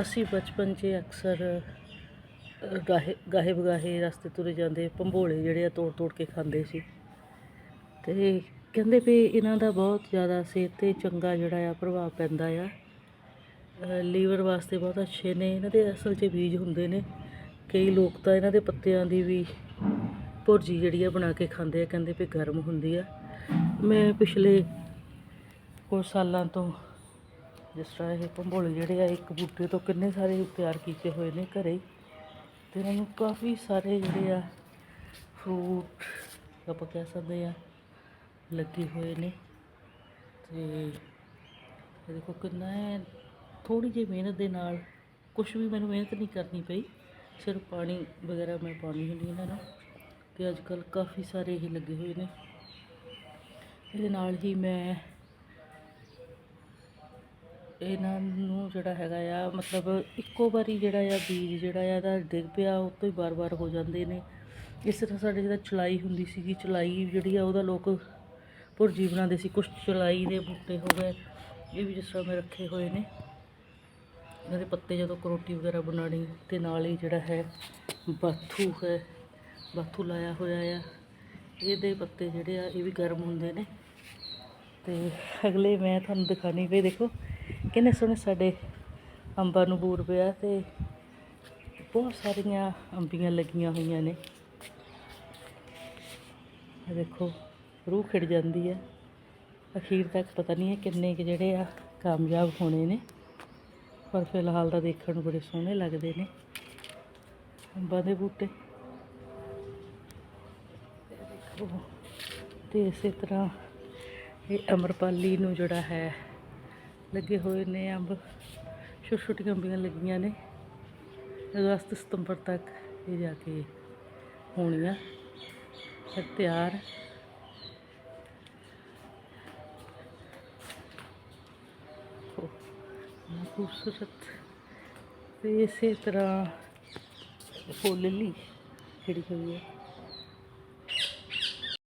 ਅਸੀਂ ਬਚਪਨ 'ਚ ਅਕਸਰ ਗਾਹੇ ਗਾਹੇ ਬਗਾਹੇ ਰਸਤੇ ਤੁਰੇ ਜਾਂਦੇ ਭੰਬੋਲੇ ਜਿਹੜੇ ਆ ਤੋੜ ਤੋੜ ਕੇ ਖਾਂਦੇ ਸੀ। ਤੇ ਕਹਿੰਦੇ ਵੀ ਇਹਨਾਂ ਦਾ ਬਹੁਤ ਜ਼ਿਆਦਾ ਸਿਹਤ 'ਤੇ ਚੰਗਾ ਜਿਹੜਾ ਆ ਪ੍ਰਭਾਵ ਪੈਂਦਾ ਆ। ਲੀਵਰ ਵਾਸਤੇ ਬਹੁਤ ਅੱਛੇ ਨੇ, ਇਹਨਾਂ ਦੇ ਅਸਲ 'ਚ ਬੀਜ ਹੁੰਦੇ ਨੇ। ਕਈ ਲੋਕ ਤਾਂ ਇਹਨਾਂ ਦੇ ਪੱਤਿਆਂ ਦੀ ਵੀ ਭੁਰਜੀ ਜਿਹੜੀ ਆ ਬਣਾ ਕੇ ਖਾਂਦੇ ਆ, ਕਹਿੰਦੇ ਵੀ ਗਰਮ ਹੁੰਦੀ ਆ। ਮੈਂ ਪਿਛਲੇ ਕੁਝ ਸਾਲਾਂ ਤੋਂ ਜਿਸ ਤਰ੍ਹਾਂ ਇਹ ਭੰਬੋਲੇ ਜਿਹੜੇ ਆ, ਇੱਕ ਬੂਟੇ ਤੋਂ ਕਿੰਨੇ ਸਾਰੇ ਤਿਆਰ ਕੀਤੇ ਹੋਏ ਨੇ ਘਰੇ। ਹੀ। ਤੇ ਇਹਨਾਂ ਨੂੰ ਕਾਫੀ ਸਾਰੇ ਜਿਹੜੇ ਆ ਫਰੂਟ ਆਪਾਂ ਕਹਿ ਸਕਦੇ ਆ, ਲੱਗੇ ਹੋਏ ਨੇ। ਤੇ ਇਹ ਦੇਖੋ ਕਿੰਨਾ ਹੈ ਥੋੜੀ ਜਿਹੀ ਮਿਹਨਤ ਦੇ ਨਾਲ ਕੁਝ ਵੀ ਮੈਨੂੰ ਮਿਹਨਤ ਨਹੀਂ ਕਰਨੀ ਪਈ। ਸਿਰਫ ਪਾਣੀ ਵਗੈਰਾ ਮੈਂ ਪਾਉਣੀ ਹੁੰਦੀ ਇਹਨਾਂ ਨੂੰ। ਤੇ ਅੱਜ ਕੱਲ ਕਾਫੀ ਸਾਰੇ ਇਹ ਲੱਗੇ ਹੋਏ ਨੇ। ਇਹਦੇ ਨਾਲ ਹੀ ਮੈਂ ਇਹਨਾਂ ਨੂੰ ਜਿਹੜਾ ਹੈਗਾ ਆ, ਮਤਲਬ ਇੱਕੋ ਵਾਰੀ ਜਿਹੜਾ ਆ ਬੀਜ ਜਿਹੜਾ ਆ ਇਹਦਾ ਡਿੱਗ ਪਿਆ, ਉਹ ਤੋਂ ਹੀ ਬਾਰ-ਬਾਰ ਹੋ ਜਾਂਦੇ ਨੇ। ਇਸ ਤਰ੍ਹਾਂ ਸਾਡੇ ਜਿਹੜਾ ਚਲਾਈ ਹੁੰਦੀ ਸੀਗੀ, ਚਲਾਈ ਜਿਹੜੀ ਆ ਉਹਦਾ ਲੋਕ ਭੁਰਜੀ ਬਣਾਉਂਦੇ ਸੀ, ਕੁਛ ਚਲਾਈ ਦੇ ਬੂਟੇ ਹੋ ਗਏ, ਇਹ ਵੀ ਜਿਸ ਤਰ੍ਹਾਂ ਮੈਂ ਰੱਖੇ ਹੋਏ ਨੇ। ਇਹਨਾਂ ਦੇ ਪੱਤੇ ਜਦੋਂ ਕਰੋਟੀ ਵਗੈਰਾ ਬਣਾਉਣੀ, ਤੇ ਨਾਲ ਹੀ ਜਿਹੜਾ ਹੈ ਬਾਥੂ ਹੈ, ਬਾਥੂ ਲਾਇਆ ਹੋਇਆ ਆ। ਇਹਦੇ ਪੱਤੇ ਜਿਹੜੇ ਆ, ਇਹ ਵੀ ਗਰਮ ਹੁੰਦੇ ਨੇ। ਤੇ ਅਗਲੇ ਮੈਂ ਤੁਹਾਨੂੰ ਦਿਖਾਣੀ ਪਈ, ਦੇਖੋ। ਕਿੰਨੇ ਸੋਹਣੇ ਸਾਡੇ ਅੰਬਾਂ ਨੂੰ ਬੂਰ ਪਿਆ ਤੇ ਬਹੁਤ ਸਾਰੀਆਂ ਅੰਬੀਆਂ ਲੱਗੀਆਂ ਹੋਈਆਂ ਨੇ। ਇਹ ਦੇਖੋ, ਰੂਹ ਖਿੜ ਜਾਂਦੀ ਹੈ। ਅਖੀਰ ਤੱਕ ਪਤਾ ਨਹੀਂ ਹੈ ਕਿੰਨੇ ਕੁ ਜਿਹੜੇ ਆ ਕਾਮਯਾਬ ਹੋਣੇ ਨੇ, ਪਰ ਫਿਲਹਾਲ ਤਾਂ ਦੇਖਣ ਨੂੰ ਬੜੇ ਸੋਹਣੇ ਲੱਗਦੇ ਨੇ। ਅੰਬਾਂ ਦੇ ਬੂਟੇ। ਦੇਖੋ, ਤੇ ਇਸੇ ਤਰ੍ਹਾਂ ਇਹ ਅਮਰਪਾਲੀ ਨੂੰ ਜਿਹੜਾ ਹੈ ਲੱਗੇ ਹੋਏ ਨੇ ਅੰਬ। ਛੋਟੀਆਂ ਛੋਟੀਆਂ ਅੰਬੀਆਂ ਲੱਗੀਆਂ ਨੇ। ਅਗਸਤ ਸਤੰਬਰ ਤੱਕ ਇਹ ਜਾ ਕੇ ਹੋਣੀਆਂ। ਫਿਰ ਤਿਆਰ। ਦੇਖੋ, ਖੂਬਸੂਰਤ। ਤੇ ਇਸੇ ਤਰ੍ਹਾਂ ਫੁੱਲ ਲਈ ਜਿਹੜੀ ਹੋਈ ਹੈ।